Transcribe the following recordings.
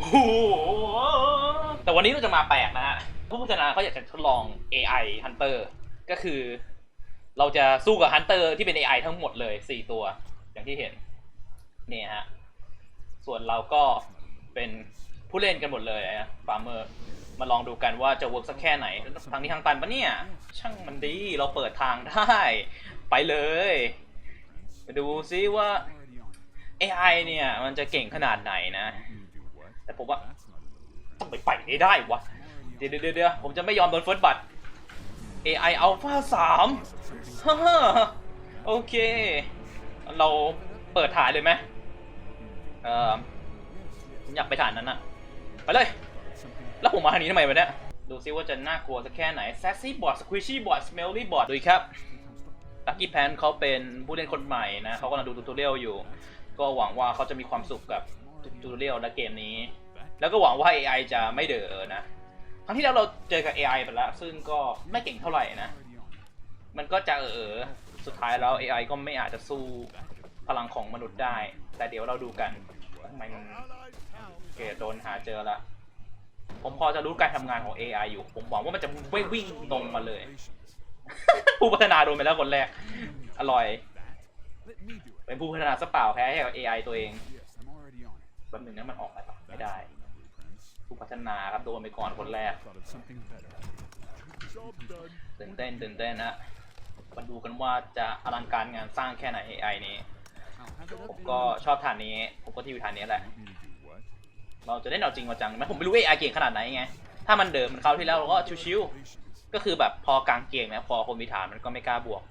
โอ้โหแต่วันนี้เราจะมาแปลกนะฮะ ผู้พัฒนาเขาอยากจะทดลอง AI Hunter ก็คือ เราจะสู้กับ Hunter ที่เป็น AI ทั้งหมดเลย 4 ตัว อย่างที่เห็น นี่ฮะ ส่วนเราก็เป็นผู้เล่นกันหมดเลยนะฟาร์เมอร์ มาลองดูกันว่าจะเวิร์กสักแค่ไหน ทางนี้ทางตันปะเนี่ย ช่างมันดี เราเปิดทางได้ ไปเลยมาดูซิว่า AI เนี่ย มันจะเก่งขนาดไหนนะ แต่ผมว่าต้องไปไปให้ได้วะ เดี๋ยวเดี๋ยวเดี๋ยวผมจะไม่ยอมโดนเฟิร์สบัต AI Alpha 3ฮ่าโอเค เราเปิดถ่ายเลยไหมเออผมอยากไปฐานนั้นอะไปเลย แล้วผมมาทางนี้ทำไมวะเนี่ย ดูซิว่าจะน่ากลัวสักแค่ไหน Sassy Bot Squishy Bot Smelly Bot ดูครับ Lucky Pan เขาเป็นผู้เล่นคนใหม่นะเขากำลังดูทูตอเรียลอยู่ ก็หวังว่าเขาจะมีความสุขกับ ตอเรียลและเกมนี้ แล้วก็หวังว่า AI จะไม่เด๋อนะ ครั้งที่แล้วเราเจอกับ AI ไปแล้ว ซึ่งก็ไม่เก่งเท่าไหร่นะ มันก็จะเออสุดท้ายแล้ว AI ก็ไม่อาจจะสู้พลังของมนุษย์ได้ แต่เดี๋ยวเราดูกันมันเคโดนหาเจอละ ผมพอจะรู้การทำงานของ AI อยู่ ผมหวังว่ามันจะไม่วิ่งตรงมาเลย ผู้พัฒนาโดนไปแล้วคนแรก อร่อย เป็นผู้พัฒนาสเปล่าแพ้ให้กับ AI ตัวเอง แป๊บหนึงนะมันออกไปปะไม่ได้ผู้พัฒนาครับโดนไปก่อนคนแรกตื่นเต้นตื่นเต้นนะมาดูกันว่าจะอลังการงานสร้างแค่ไหน AI นี้ ผมก็ชอบฐานนี้ ผมก็ที่อยู่ฐานนี้แหละ เราจะได้เอาจริงเอาจังไหมผมไม่รู้ AI เก่งขนาดไหนไง ถ้ามันเดิมมันคราวที่แล้วเราก็ชิวๆก็คือแบบพอกลางเกมนะพอคนมีฐานมันก็ไม่กล้าบวก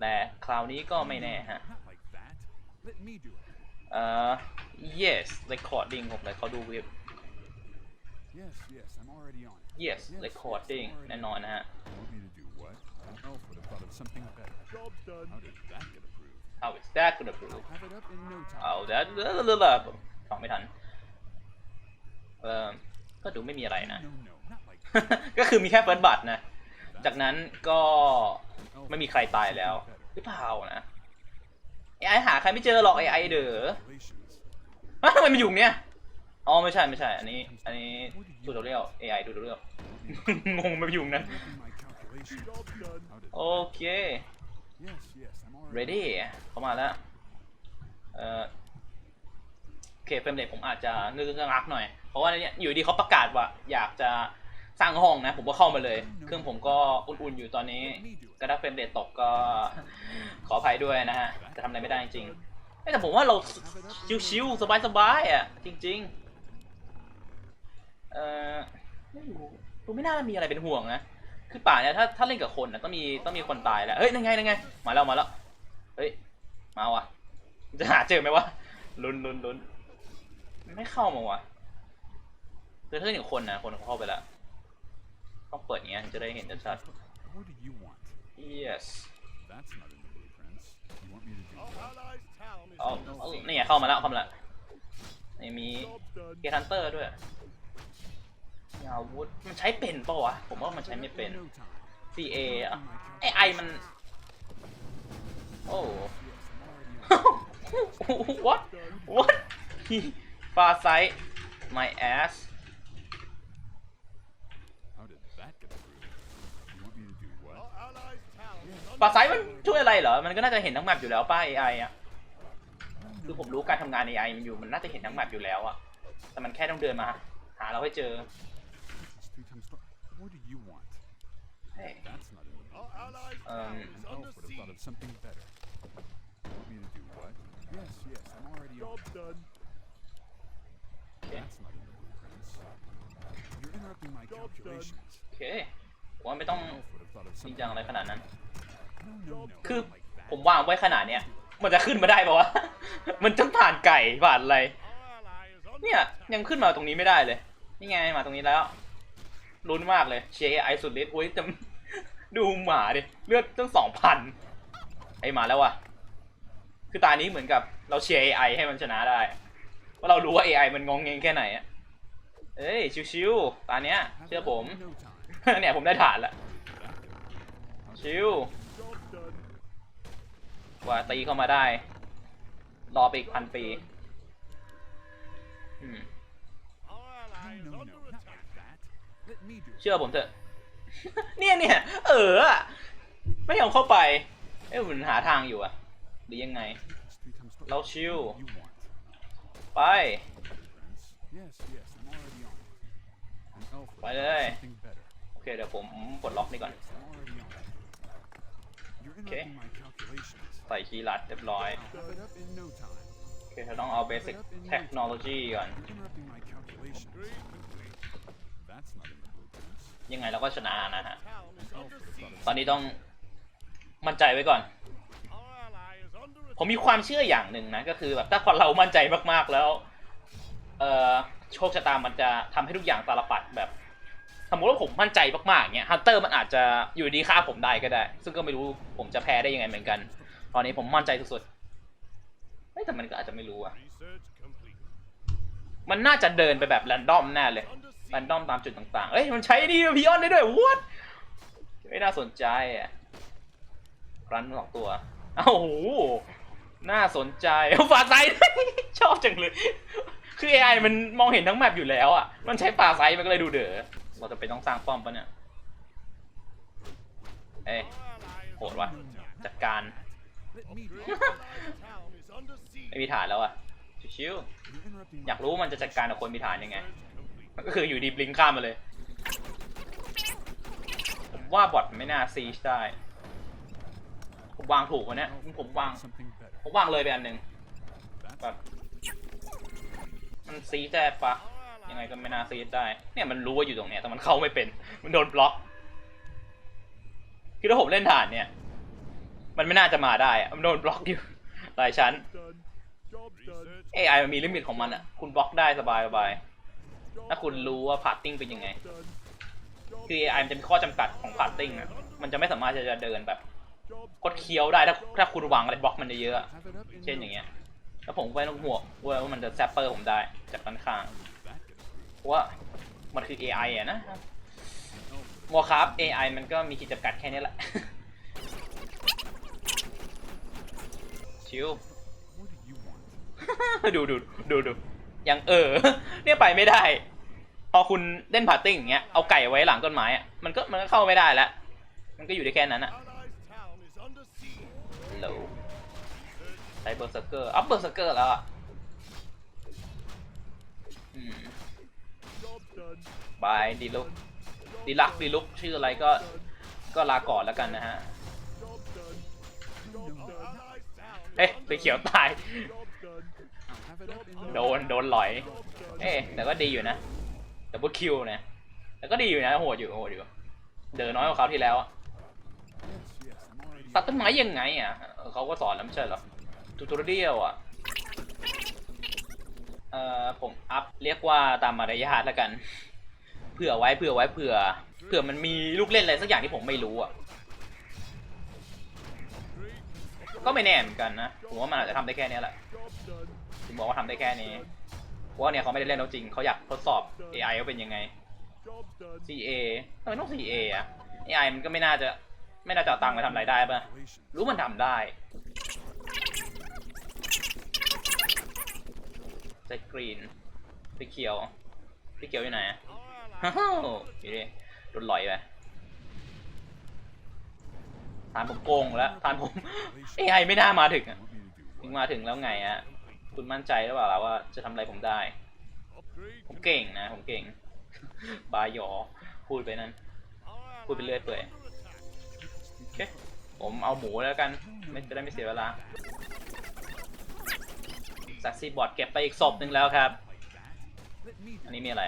แต่คราวนี้ก็ไม่แน่ฮะ เอ่อ yes recording ผมเลยเขาดูเว็บ Yes, yes, I'm already on it. yes recording แน่นอนนะฮะ You want me to do what? Elf would have thought of something better. Job's done. How did that get approved? how is that gonna prove Have it up in no time. เอา that เรื่อยๆฟังไม่ทัน เอ่อ ก็ดูไม่มีอะไรนะ No, no, not like ก็คือมีแค่เฟิร์สบัตนะ จากนั้นก็ไม่มีใครตายแล้ว หรือเปล่านะ AI หาใครไม่เจอหรอก AI เด้อ relations. ฮะทำไมมันอยู่เนี่ยอ๋อไม่ใช่ไม่ใช่ อันนี้ อันนี้ทูตอเรียล AI ทูตอเรียลงงมันอยู่นั้นโอเค Yes, yes, I'm already ready เข้ามาแล้ว เอ่อโอเคเฟรมเรทผมอาจจะงึกงักหน่อย เพราะว่าเนี่ยอยู่ดีเขาประกาศว่า อยากจะ สร้างห้องนะ ผมก็เข้ามาเลย เครื่องผมก็อุ่นๆอยู่ตอนนี้ก็ถ้าเฟรมเรทตกก็ขออภัยด้วยนะฮะจะทำอะไรไม่ได้จริงๆเอ้ยแต่ผมว่าเราชิวๆสบายๆอะ จริง ๆ เอ่อไม่รู้ดูไม่น่ามีอะไรเป็นห่วงนะคือป่าเนี่ยถ้าถ้าเล่นกับคนนะต้องมีต้องมีคนตายแหละเฮ้ยนั่นไงนั่นไงมาแล้วมาแล้วเฮ้ยมาว่ะจะหาเจอไหมวะลุ้นลุ้นลุ้นไม่เข้ามาวะคือถ้าเล่นกับคนนะคนเขาเข้าไปแล้ว ต้องเปิดอย่างเงี้ยถึงจะได้เห็นชัด What do you want? ๆ yes That's not in the blueprints. You want me to do Our what? allies' town is เอาเอานี่ไงเข้ามาแล้วเข้ามาแล้วนี่มี Job's done. เกทันเตอร์ด้วยมีอาวุธมันใช้เป็นเปล่าวะผมว่ามันใช้ไม่เป็น In no time. CA อะ Making my ไอไอมัน โอ้ Yes, I'm already on it. what what far sight my ass How did that get approved? You want me to do what? Our allies' town is ฟาไซต์มันช่วยอะไรเหรอ มันก็น่าจะเห็นทั้งแมปอยู่แล้วป้า AI อะ คือผมรู้การทำงาน AI มันอยู่ มันน่าจะเห็นทั้งแมปอยู่แล้วอะ แต่มันแค่ต้องเดินมา หาเราให้เจอ This is three times far. What do you want? เฮ้ย That's not in the Our allies' Um, town is An elf under would have thought of siege. something better. You want me to do what? Yes, yes, I'm already on Job's it. done. Okay. That's not in the blueprints. You're interrupting my Job done. calculations. โอเคผมว่าไม่ต้อง An elf would have thought of จริง something จังอะไรขนาดนั้น No, no, no. คือผมวางไว้ขนาดเนี้ยมันจะขึ้นมาได้ปะวะ มันต้องผ่านไก่ผ่านอะไร เนี่ยยังขึ้นมาตรงนี้ไม่ได้เลย นี่ไงมาตรงนี้แล้วลุ้นมากเลยเชียร์ไอสุดฤทธิ์อุ้ยแต่ดูหมาดิเลือดตั้งสองพันไอมาแล้วว่ะ คือตานี้เหมือนกับเราเชียร์ AI ให้มันชนะได้เพราะเรารู้ว่า AI มันงงเงงแค่ไหนอะเอ้ยชิวๆตาเนี้ยเชื่อผมเนี่ยผมได้ฐานละชิว ว่าตีเข้ามาได้ รอไปอีกพันปีอืม Our Let me do it. เชื่อผมเถอะ เนี่ยเนี่ย เอออะไม่ยอมเข้าไป เอ้ยมันหาทางอยู่อะหรือยังไง It's three times Lao Chiu. You want. ไป Friends. Yes, yes, I'm already on it. An elf would Phải have đây. something better. โอเค เดี๋ยวผมปลดล็อกนี่ก่อน Yes, I'm already on ใส่คีย์ลัดเรียบร้อย โอเคเราต้องเอาเบสิ c เทคโนโลยีก่อน ยังไงเราก็ชนะนะฮะ ตอนนี้ต้องมั่นใจไว้ก่อน ผมมีความเชื่ออย่างหนึ่งนะ ก็คือแบบถ้าคนเรามั่นใจมากๆแล้ว เอ่อ โชคชะตามันจะทำให้ทุกอย่างตาลปัดแบบสมมติว่าผมมั่นใจมากๆเงี้ยฮันเตอร์มันอาจจะอยู่ดีฆ่าผมได้ก็ได้ ซึ่งก็ไม่รู้ผมจะแพ้ได้ยังไงเหมือนกัน ตอนนี้ผมมั่นใจสุดๆเฮ้ยแต่มันก็อาจจะไม่รู้อะ research complete. มันน่าจะเดินไปแบบแรนดอมแน่เลย Under แรน siege. ดอมตามจุดต่างๆ เอ้ยมันใช้นี่พิออนได้ด้วยวัดไม่น่าสนใจอะรันสองตัวเอ้าโหน่าสนใจฝาไซด์ชอบจังเลย คือ AI มันมองเห็นทั้งแมปอยู่แล้วอะ มันใช้ฝาไซด์มันก็เลยดูเด๋อเราจะไปนต้องสร้างป้อมปะเนี่ย เอ้ย Our ally is โหดว่ะ จัดการ ไม่มีฐานแล้วอะ ชิว You're interrupting ๆ my อยากรู้มันจะจัดการกับคนมีฐานยังไง Research complete. ก็คืออยู่ดีบลิงก์ข้ามมาเลย ผมว่าบอทไม่น่าซีชได้ ผมวางถูกวะเนี่ย elf would ผม have วาง thought of something better. ผมวางเลยไปอันหนึ่ง That's แบบมันซีชได้ปะ Our ยังไง ally ก็ไม่น่าซีชได้ เนี่ยมันรู้ว่าอยู่ตรงเนี้ยแต่มันเข้าไม่เป็น มันโดนบล็อก คือถ้าผมเล่นฐานเนี่ย มันไม่น่าจะมาได้อะมันโดนบล็อกอยู่ หลายชั้น AI มันมีลิมิตของมันอะ คุณบล็อกได้สบายสบาย ถ้าคุณรู้ว่าพาร์ติ้งเป็นยังไง คือ AI มันจะมีข้อจำกัดของพาร์ติ้งอะ มันจะไม่สามารถจะเดินแบบกดเคี้ยวได้ถ้าถ้าคุณวางอะไรบล็อกมันเยอะๆอะเช่นอย่างเงี้ย แล้วผมก็ไม่ต้องห่วงว่ามันจะแซปเปอร์ผมได้จากด้านข้างเพราะว่ามันคือ AI อะนะ an elf would have วอครับ AI มันก็มีขีดจำกัดแค่นี้แหละ ชิว What do you want? ดูดูดูดูยังเออ เนี่ยไปไม่ได้ พอคุณเล่นพาร์ติ้งอย่างเงี้ย เอาไก่ไว้หลังต้นไม้อะมันก็มันก็เข้าไม่ได้แล้ว มันก็อยู่ได้แค่นั้นอะ allies town is under siege. โลใช้เบอร์เซอร์เกอร์อัพเบอร์เซอร์เกอร์แล้วอะอืม Job done. บายดีลุกดีลักดีลุกชื่ออะไรก็ก็ลาก่อนแล้วกันนะฮะ เอ๊ะ under ไปเขียวตาย โดน โดนหลอย เอ๊ะแต่ก็ดีอยู่นะแต่บุคิวนะแต่ก็ดีอยู่นะโหดอยู่โหดอยู่ เดินน้อยกว่าเขาที่แล้วอะตัดต้นไม้ยังไงอะเขาก็สอนแล้วไม่ใช่หรอทูตอเรียลอะเอ่อผมอัพเรียกว่าตามมารยาทแล้วกัน เผื่อไว้เผื่อไว้เผื่อ เผื่อมันมีลูกเล่นอะไรสักอย่างที่ผมไม่รู้อะ ก็ไม่แน่เหมือนกันนะผมว่ามันอาจจะทำได้แค่นี้แหละ Job done. ถึงบอกว่าทำได้แค่นี้เพราะว่าเนี่ยเขาไม่ได้เล่นแล้วจริงเขาอยากทดสอบ AI ว่าเป็นยังไง CA ทำไมต้อง CA อะ AI มันก็ไม่น่าจะไม่น่าจะเอาตังค์ไปทำอะไรได้ป่ะ รู้มันทำได้ใจกรีนสีเขียวสีเขียวอยู่ไหนฮ่าฮ่าอยู่ดิโดนลอยไป ทานผมโกงแล้วทานผม AI ไม่น่ามาถึงอะถึงมาถึงแล้วไงอะคุณมั่นใจหรือเปล่าล่ะว่าจะทำอะไรผมได้ ผมเก่งนะ ผมเก่ง บายหยอพูดไปนั่น พูดไปเรื่อยเปื่อยโอเคผมเอาหมูแล้วกัน ไม่จะได้ไม่เสียเวลาซักซี่บอร์ดเก็บไปอีกศพหนึ่งแล้วครับ อันนี้มีอะไร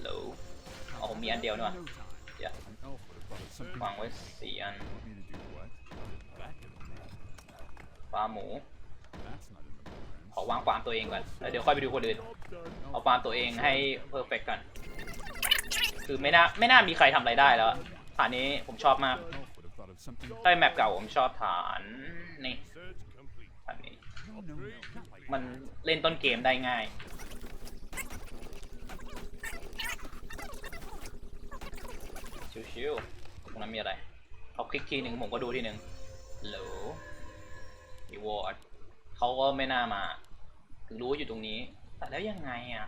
โหล it. อ๋อผมมีอันเดียวนี่หว่า เดี๋วางไว้สี่อันฟาร์มหมูขอวางฟาร์มตัวเองก่อนแล้วเดี๋ยวค่อยไปดูคนอื่นเอาฟาร์มตัวเองให้เพอร์เฟกต์ก่อนคือไม่น่าไม่น่ามีใครทำอะไรได้แล้วฐานนี้ผมชอบมากใด้แมปเก่าผมชอบฐานนี่ฐานนี้มันเล่นต้นเกมได้ง่าย ชิวๆตรงนั้นมีอะไรเขาคลิกทีหนึ่งผมก็ดูทีหนึ่งโหลรีวอร์ดเขาก็ไม่น่ามา ถึงรู้ว่าอยู่ตรงนี้ แต่แล้วยังไงอะ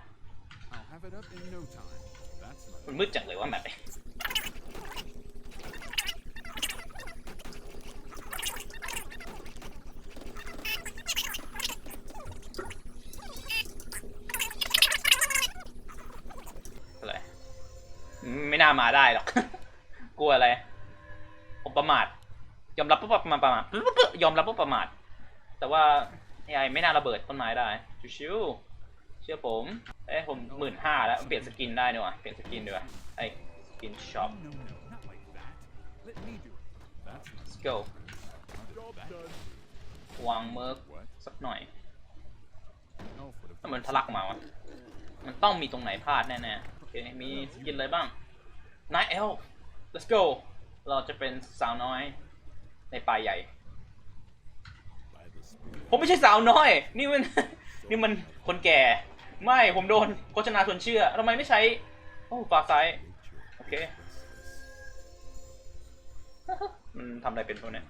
I'll have it up in no time. That's not มันมืดจังเลยว่าแมปเนี่ยอะไรไม่น่ามาได้หรอก กลัวอะไร ผมประมาท ยอมรับว่าประมาทประมาทยอมรับว่าประมาท แต่ว่า AI ไม่น่าระเบิดต้นไม้ได้ ชิวๆเชื่อผม เอ้ผมหมื่นห้าแล้วเปลี่ยนสกินได้นี่หว่าเปลี่ยนสกินดีกว่าไอ้สกินช็อป let's go วางเมิร์กสักหน่อยมันทะลักมาวะ มันต้องมีตรงไหนพลาดแน่ๆ โอเค มีสกินอะไรบ้าง Night Elf let's go เราจะเป็นสาวน้อยในป่าใหญ่ ผมไม่ใช่สาวน้อย นี่มัน นี่มันคนแก่ ไม่ ผมโดนโฆษณาชวนเชื่อทำไมไม่ใช้ โอ้ฝากซ้าย Nature Okay. is restless. มันทำอะไรเป็นพวกเนี้ย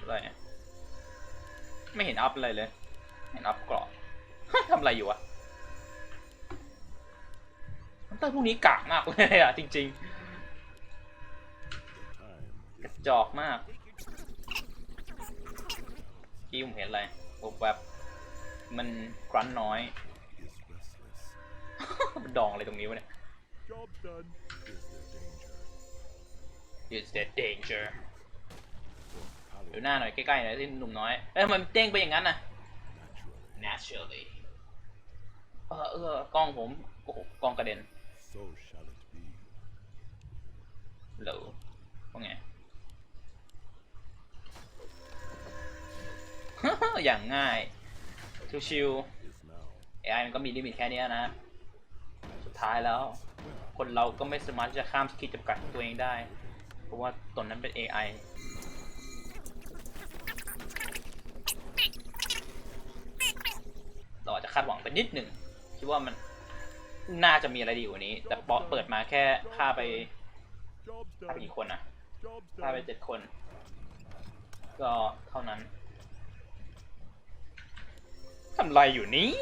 อะไรไม่เห็นอัพอะไรเลย เห็นอัพกราะทำอะไรอยู่อะ ตาลพวกนี้กากมากเลยอะจริงๆกระจอกมากกี้ผมเห็นอะไรแบบมันกรันน้อย มันดองอะไรตรงนี้วะเนี่ย Is there It's the danger? ดูหน้าหน่อยใกล้ๆหน่อยที่หนุ่มน้อย เอ้ยมันเด้งไปอย่างนั้นน่ะ naturally เออเออกล้องผม โอ้โหกล้องกระเด็น So shall it be. โหลว่าไงอย่างง่ายชิวๆ AI มันก็มีลิมิตแค่นี้นะ สุดท้ายแล้ว คนเราก็ไม่สามารถที่จะข้ามขีดจำกัดของตัวเองได้ เพราะว่าตนนั้นเป็น AI เราอาจจะคาดหวังไปนิดหนึ่งคิดว่ามัน น่าจะมีอะไรดีกว่านี้ แต่เปิดมาแค่ฆ่าไปฆ่าไปกี่คนนะฆ่าไปเจ็ดคน ก็เท่านั้นทำไรอยู่นี้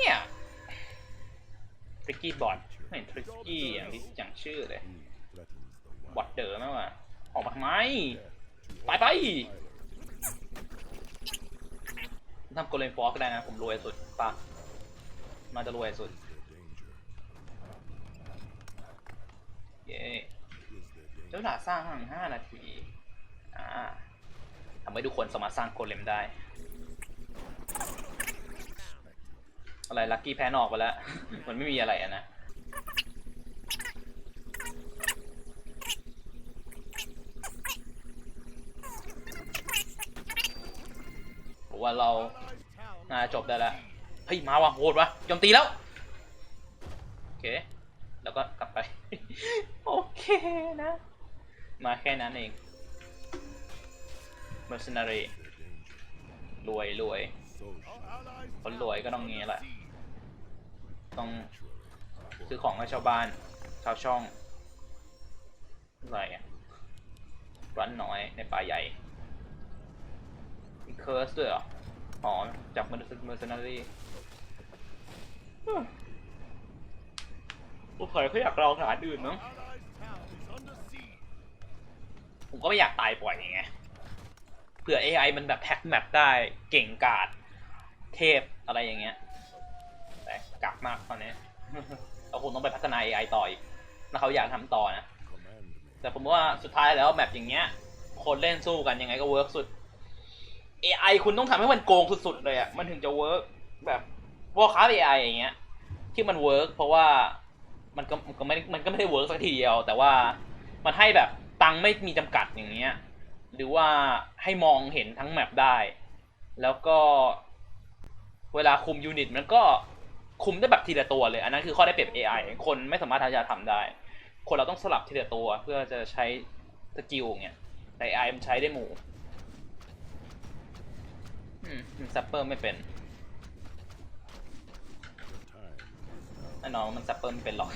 ทริกกี้บอทไม่เห็นทริกกี้อย่างที่อย่างชื่อเลยบอทเดอร์ไหมวะออกมาทำไม To ไปไปทำโกลเลนฟอร์ก็ได้นะ ผมรวยสุดปะน่าจะรวยสุด Is there danger? เย้ Is there แล้ว danger? หนาสร้างห้านาที อ่าทำให้ทุกคนสามารถสร้างโกลเลมได้ อะไรลัคกี้แพ้นอกไปแล้ว มันไม่มีอะไรอะนะว่าเราน่าจบได้แล้ว เฮ้ย มาว่ะโหดว่ะโจมตีแล้ว โอเค แล้วก็กลับไป เคนะ มาแค่นั้นเอง mercenary Is there danger? รวยรวย So Our shall allies คนรวยก็ต้องงี้แหละ ต้อง naturally. ซื้อของให้ชาวบ้านชาวช่องอะไรอะร้านน้อยในป่าใหญ่มีเคิร์สด้วยเหรออ๋อจาก mercenary ผู้เผยเขาอยากลองฐานอื่นมั้ง Allies town is under siege. ผมก็ไม่อยากตายบ่อยไงเผื่อ AI มันแบบแพ็กแมปได้เก่งกาจเทพอะไรอย่างเงี้ย แต่กากมากตอนนี้เราคงต้องไปพัฒนา AI ต่ออีกถ้าเขาอยากทำต่อนะ แต่ผมว่าสุดท้ายแล้วแมปอย่างเงี้ย คนเล่นสู้กันยังไงก็เวิร์กสุด AI คุณต้องทำให้มันโกงสุดๆเลยอะมันถึงจะเวิร์กแบบวอลคา AI อย่างเงี้ย ที่มันเวิร์กเพราะว่ามันก็มันก็ไม่มันก็ไม่ได้เวิร์กสักทีเดียว แต่ว่ามันให้แบบ ตังค์ไม่มีจำกัดอย่างเงี้ย หรือว่าให้มองเห็นทั้งแมปได้ แล้วก็เวลาคุมยูนิตมันก็คุมได้แบบทีละตัวเลย อันนั้นคือข้อได้เปรียบ AI คนไม่สามารถที่จะทำได้ คนเราต้องสลับทีละตัวเพื่อจะใช้สกิลเงี้ยแต่ AI มันใช้ได้หมู่อืมซัปเปอร์ไม่เป็นแน่นอนมันซัปเปอร์ไม่เป็นหรอก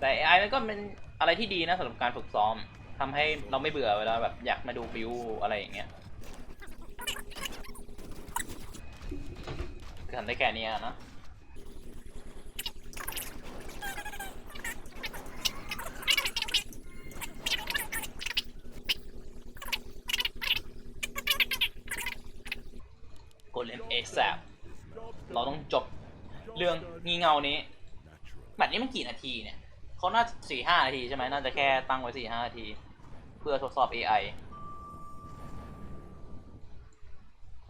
แต่ AI มันก็เป็นอะไรที่ดีนะสำหรับการฝึกซ้อม ทำให้เราไม่เบื่อเวลาแบบอยากมาดูบิวอะไรอย่างเงี้ยคือทำได้แค่นี้นะโกเลมเอซเราต้องจบเรื่องงี่เงานี้บัตรนี้มันกี่นาทีเนี่ย เขาน่าสี่ห้านาทีใช่ไหมน่าจะแค่ตั้งไว้สี่ห้านาที เพื่อทดสอบ AI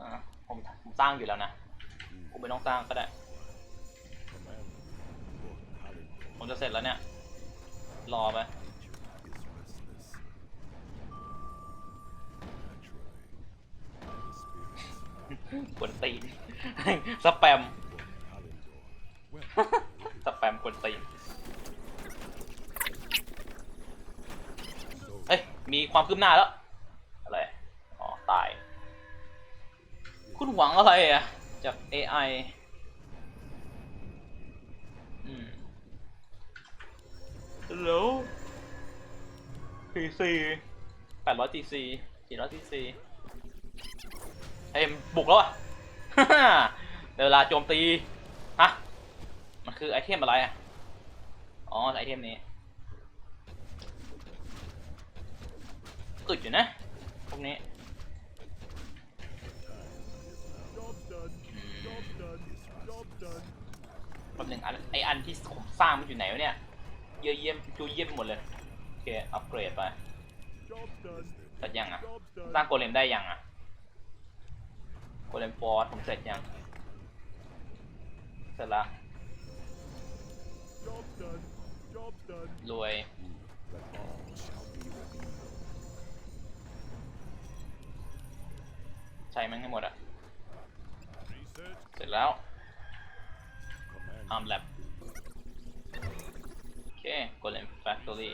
อ่าผมผมสร้างอยู่แล้วนะผมไม่ต้องสร้างก็ได้ ผมจะเสร็จแล้วเนี่ย รอไปกวนตีนสแปม สแปมกวนตีน เฮ้ย มีความคืบหน้าแล้ว อะไร อ๋อ ตาย คุณหวังอะไรอะ จาก AI อืม Hello PC แปดร้อย TC สี่ร้อย TC เอ็มบุกแล้วอะเดี๋ยวเวลาโจมตี ฮะ มันคือไอเทมอะไรอะ อ๋อ ไอเทมนี้ อึดอยู่นะพวกนี้แป๊บหนึ่งอันไออันที่ผมสร้างมันอยู่ไหนวะเนี่ย เยอะเยี่ยมจูเยี่ยมหมดเลย โอเค อัปเกรดไปเสร็จยังอะ สร้างโกเลมได้ยังอะ โกเลมฟอร์ผมเสร็จยัง เสร็จละรวย ใช้มันให้หมดอะ Research. เสร็จแล้ว Arm Lab โอเค Golem Factory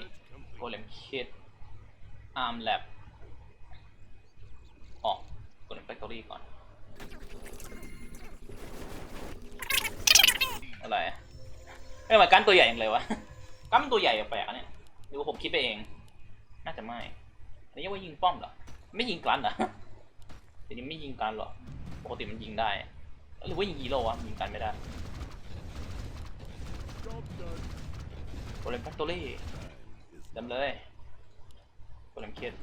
Golem Kit Arm Lab ออก Golem Factory ก่อน อะไรอะเอ้ยทำไมกันตัวใหญ่อย่างเลยวะกันมันตัวใหญ่แปลกๆอะเนี่ยหรือว่าผมคิดไปเอง น่าจะไม่อันนี้เรียกว่ายิงป้อมเหรอ ไม่ยิงกันเหรอ เดี๋ยวนี้ไม่ยิงกันหรอปกติมันยิงได้ หรือว่ายิงฮีโร่วะยิงกันไม่ได้โกเลมแฟคทอรี่จำเลยโกเลมเคส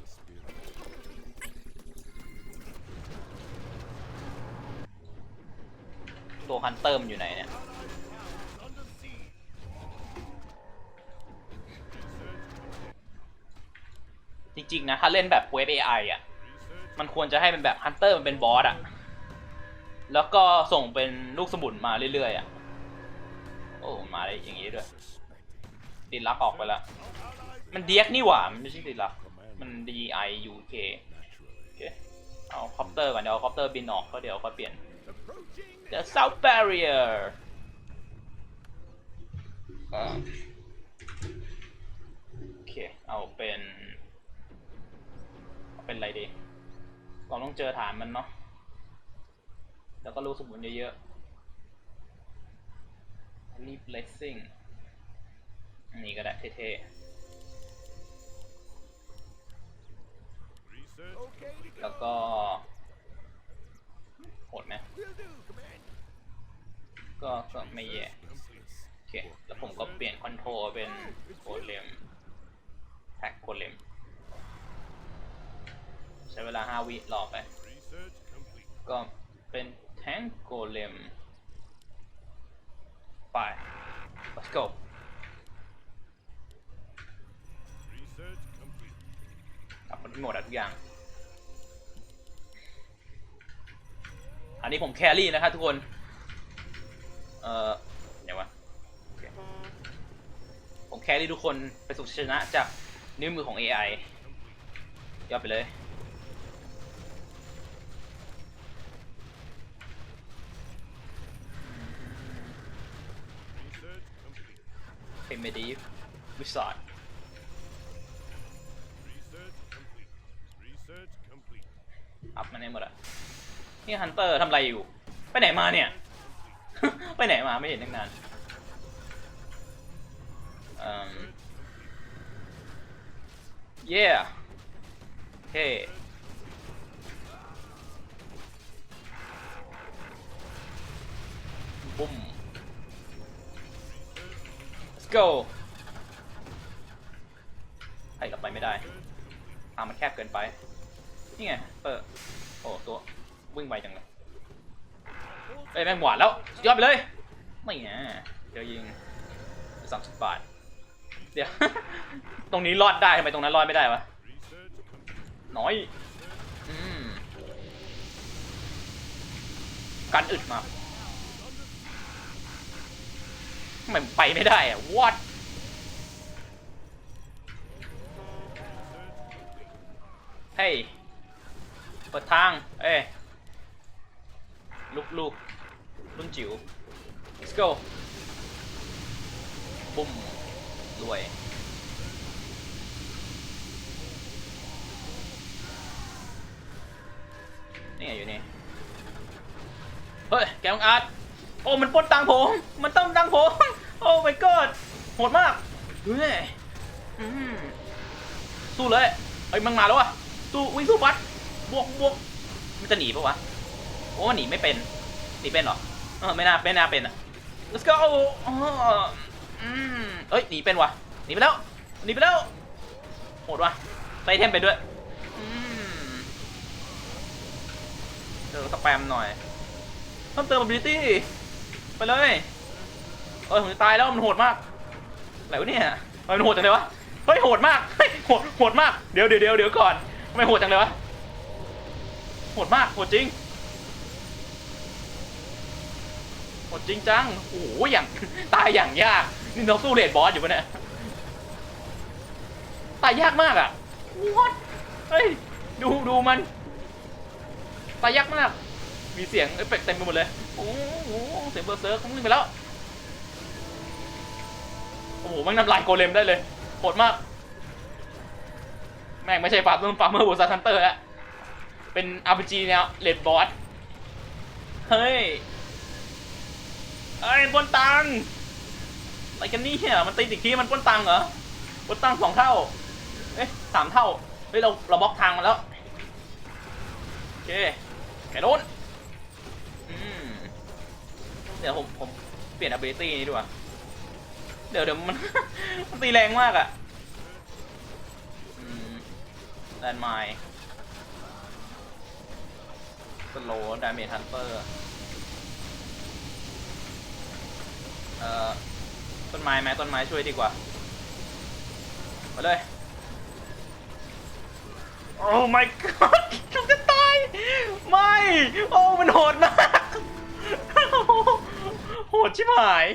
ตัวฮันเตอร์มันอยู่ไหนเนี่ยจริงๆนะ ถ้าเล่นแบบเว็บ AI อะ มันควรจะให้เป็นแบบฮันเตอร์มันเป็นบอสอะแล้วก็ส่งเป็นลูกสมุนมาเรื่อยๆอะโอ้มาได้อย่างงี้ด้วยดิลักออกไปแล้ว มันเดียกนี่หว่า มันไม่ใช่ดิลัก มัน D I U K โอเค เอาคอปเตอร์ก่อน เดี๋ยวคอปเตอร์บินออกก็เดี๋ยวค่อยเปลี่ยน The South Barrier โอเค เอาเป็น เป็นอะไรดี เราต้องเจอฐานมันเนาะแล้วก็รู้สมุนเยอะๆ Holy Blessing อันนี้ก็ได้เท่ๆแล้วก็โหดไหมก็ก็ไม่แย่โอเค แล้วผมก็เปลี่ยนคอนโทรเป็นโกเลมแท็กโกเลม ใช้เวลา 5 วิรอไป Research complete. ก็เป็นแทงโกเลมไป let's go Research complete. กลับมาที่โหมดอะทุกอย่าง อันนี้ผมแครี่นะครับทุกคน เอ่อเดี๋ยววะโอเคผมแครี่ทุกคนไปสู่ชัยชนะจากนิ้วมือของ AI ยอดไปเลย Research complete. เพมเมดีวิสอด Research complete. Research complete. อัพมันให้หมดอะนี่ฮันเตอร์ทำอะไรอยู่ ไปไหนมาเนี่ย ไปไหนมาไม่เห็นตั้งนานเอ่อ yeah เท่ go ให้กลับไปไม่ได้ทางมันแคบเกินไป นี่ไง เปิด โอ้ตัววิ่งไวจังเลยเอ้ยแม่งหวานแล้ว ยอดไปเลย ไม่แหมเดี๋ยวยิงสามสิบบาท เดี๋ยว ตรงนี้รอดได้ทำไมตรงนั้นรอดไม่ได้วะ น้อย อืมกันอึดมา ทำไมมันไปไม่ได้อะ what เฮ้ย เปิดทาง เอ้ยลูกลูกรุ่นจิ๋ว let's go บุ้มรวย นี่ไงอยู่นี่ เฮ้ย แกงอาร์ตโอ้ มันปนตังผม มันต้องตังผม โอ้ my god โหดมากเฮ้ยอืมสู้เลยเฮ้ยมันมาแล้ววะสู้วิ่งสู้บัสบวกบวกมันจะหนีปะวะโอ้มันหนีไม่เป็นหนีเป็นเหรอเออไม่น่าไม่น่าเป็นอะ let's go อ๋ออืมเอ้ยหนีเป็นวะหนีไปแล้วหนีไปแล้วโหดวะใส่ไอเทมไปด้วยอืมเจอสแปมหน่อยเพิ่มเติม ability ไปเลย เออผมจะตายแล้วมันโหดมากอะไรวะเนี่ยทำไมมันโหดจังเลยวะเฮ้ยโหดมากเฮ้ยโหดโหดมากเดี๋ยวเดี๋ยวเดี๋ยวเดี๋ยวก่อนทำไมโหดจังเลยวะโหดมากโหดจริงโหดจริงจังโอ้โหอย่างตายอย่างยากนี่เราสู้เรดบอสอยู่ปะเนี่ยตายยากมากอะ what เฮ้ยดูดูมันตายยากมาก มีเสียงเอฟเฟกต์เต็มไปหมดเลยโอ้โหเสียงเบอร์เซิร์กมึงไปแล้วโอ้โหแมันน้ำลายโกเลมได้เลยโหดมาก แม่งไม่ใช่ฟาร์มเมอร์ฟาร์มเมอร์บูซาทันเตอร์แล้วเป็น RPG แนวเลดบอสเฮ้ยเอ้ยปล้นตังอะไรกันนี่เนี่ยมันตีอีกทีมันป้นตังเหรอป้นตังสองเท่าเอ๊ะสามเท่าเฮ้ยเราเราบล็อกทางมาแล้วโอเคแกโดนอืมเดี๋ยวผมผมเปลี่ยน ability นี้ดีกว่า เดี๋ยวเดี๋ยวมัน มันตีแรงมากอะอืมแลนไมล์สโลว์ดาเมจฮันเตอร์ เอ่อ ต้นไม้ไหมต้นไม้ช่วยดีกว่ามาเลย โอ้ my god ฉันจะตาย ไม่ โอ้ มันโหดมาก โหดชิบหาย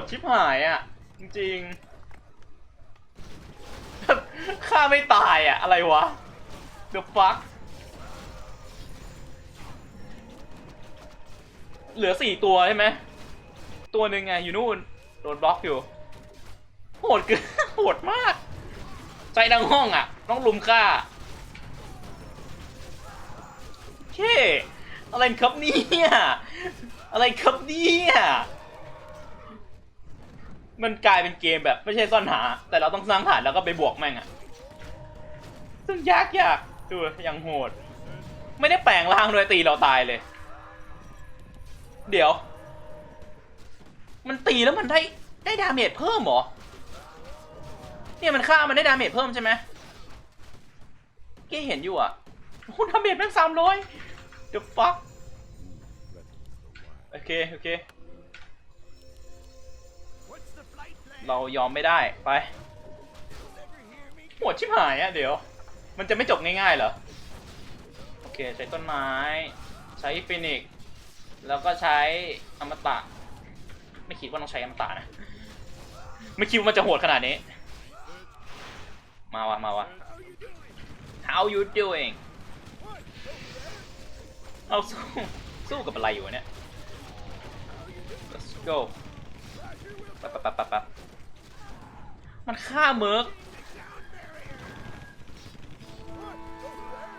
ดชิบหายอะ จริงๆแบบฆ่าไม่ตายอะ อะไรวะ The fuck เหลือสี่ตัวใช่ไหม ตัวหนึ่งไงอยู่นู่น โดนบล็อกอยู่ โหดเกินโหดมาก ใจดังห้องอะ ต้องลุมฆ่าเช่อะไรครับเนี่ย อะไรครับเนี่ย มันกลายเป็นเกมแบบไม่ใช่ซ่อนหา แต่เราต้องสร้างฐานแล้วก็ไปบวกแม่งอะซึ่งยากยากดูยังโหด ไม่ได้แปลงร่างโดยตีเราตายเลย เดี๋ยว มันตีแล้วมันได้ได้ดาเมจเพิ่มเหรอ เนี่ยมันฆ่ามันได้ดาเมจเพิ่มใช่ไหมเก้เห็นอยู่อะโอ้ดาเมจแม่งสามร้อย the fuck โอเค โอเค เรายอมไม่ได้ไป Ever hear me? โหดชิบหายอะเดี๋ยว มันจะไม่จบง่ายๆเหรอ โอเคใช้ต้นไม้ ใช้ฟินิกแล้วก็ใช้อมตะ ไม่คิดว่าต้องใช้อมตะนะ ไม่คิดว่ามันจะโหดขนาดนี้ มาวะมาวะ How you doing? เอาสู้สู้กับอะไรอยู่เนี่ย Let's go แป๊บแป๊บแป๊บป๊บแป๊บ มันฆ่าเมิร์ก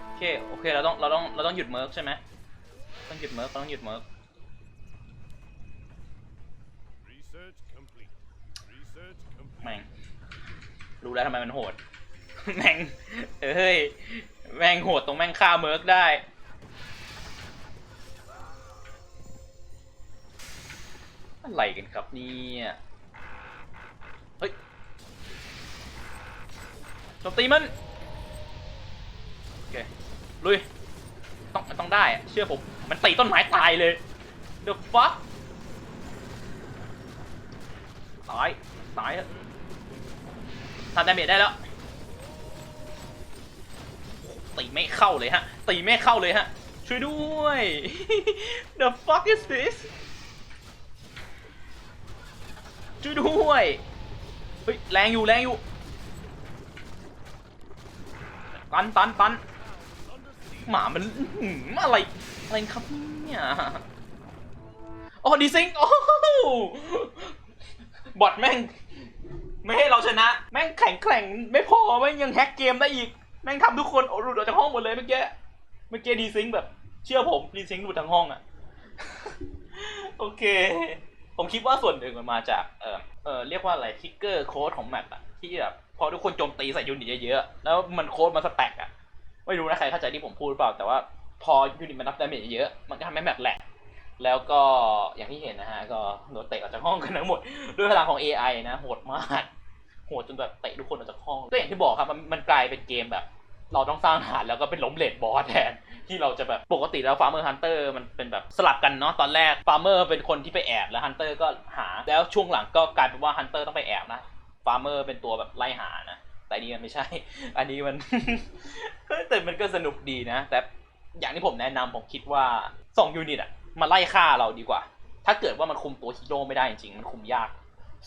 โอเคโอเคเราต้องเราต้องเราต้องหยุดเมิร์กใช่ไหมต้องหยุดเมิร์กเราต้องหยุดเมิร์ก Research complete. Research complete. แม่งรู้แล้วทำไมมันโหด แม่งเอ้ยแม่งโหดตรงแม่งฆ่าเมิร์กได้อะไรกันครับเนี่ยเฮ้ย โจมตีมัน โอเค ลุย ต้องมันต้องได้ เชื่อผม มันตีต้นไม้ตายเลย the fuck ตาย ตายทำดาเมจได้แล้ว ตีไม่เข้าเลยฮะ ตีไม่เข้าเลยฮะ ช่วยด้วย the fuck is this ช่วยด้วย เฮ้ย แรงอยู่ แรงอยู่ ตันตันตันหมามันอะไรอะไรครับเนี่ยโอ้ดีซิงโอ้บอทแม่ง ไม่ให้เราชนะ แม่งแข็งแกร่งไม่พอแม่งยังแฮกเกมได้อีก แม่งทำทุกคนโอ้หลุดออกจากห้องหมดเลยเมื่อกี้เมื่อกี้ดีซิงแบบ เชื่อผมดีซิงหลุดทั้งห้องอะโอเค ผมคิดว่าส่วนหนึ่งมันมาจากเออเออเรียกว่าอะไรทิกเกอร์โค้ดของแมปอะ ที่แบบพอทุกคนโจมตีใส่ยูนิตเยอะๆแล้วมันโค้ดมันสแต็กอะไม่รู้นะใครเข้าใจที่ผมพูดหรือเปล่า แต่ว่าพอยูนิตมันรับดาเมจเยอะมันก็ทำให้แมปแหลกแล้วก็อย่างที่เห็นนะฮะ ก็โดนเตะออกจากห้องกันทั้งหมด ด้วยพลังของ AI นะโหดมากโหดจนแบบเตะทุกคนออกจากห้องก็อย่างที่บอกครับมันมันกลายเป็นเกมแบบ เราต้องสร้างฐานแล้วก็เป็นล้มเลดบอสแทน ที่เราจะแบบปกติแล้วฟาร์มเมอร์ฮันเตอร์มันเป็นแบบสลับกันเนาะตอนแรกฟาร์มเมอร์เป็นคนที่ไปแอบแล้วฮันเตอร์ก็หา แล้วช่วงหลังก็กลายเป็นว่าฮันเตอร์ต้องไปแอบนะ ฟาร์มเมอร์เป็นตัวแบบไล่หานะ แต่นี้มันไม่ใช่ อันนี้มัน แต่มันก็สนุกดีนะ แต่อย่างที่ผมแนะนำผมคิดว่าส่งยูนิตอะมาไล่ฆ่าเราดีกว่า ถ้าเกิดว่ามันคุมตัวฮีโร่ไม่ได้จริงมันคุมยาก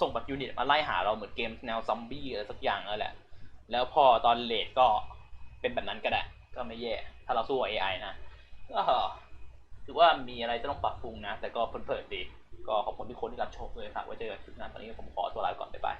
ส่งแบบยูนิตมาไล่หาเราเหมือนเกมแนวซอมบี้อะไรสักอย่างนั่นแหละ แล้วพอตอนเลทก็เป็นแบบนั้นก็ได้ ก็ไม่แย่ ถ้าเราสู้กับ AI นะก็ถือว่ามีอะไรจะต้องปรับปรุงนะ แต่ก็เพลินๆดี ก็ขอบคุณทุกคนที่รับชมเลยครับไว้เจอกันคลิปหน้าตอนนี้ผมขอตัวลาไปก่อน บ๊ายบาย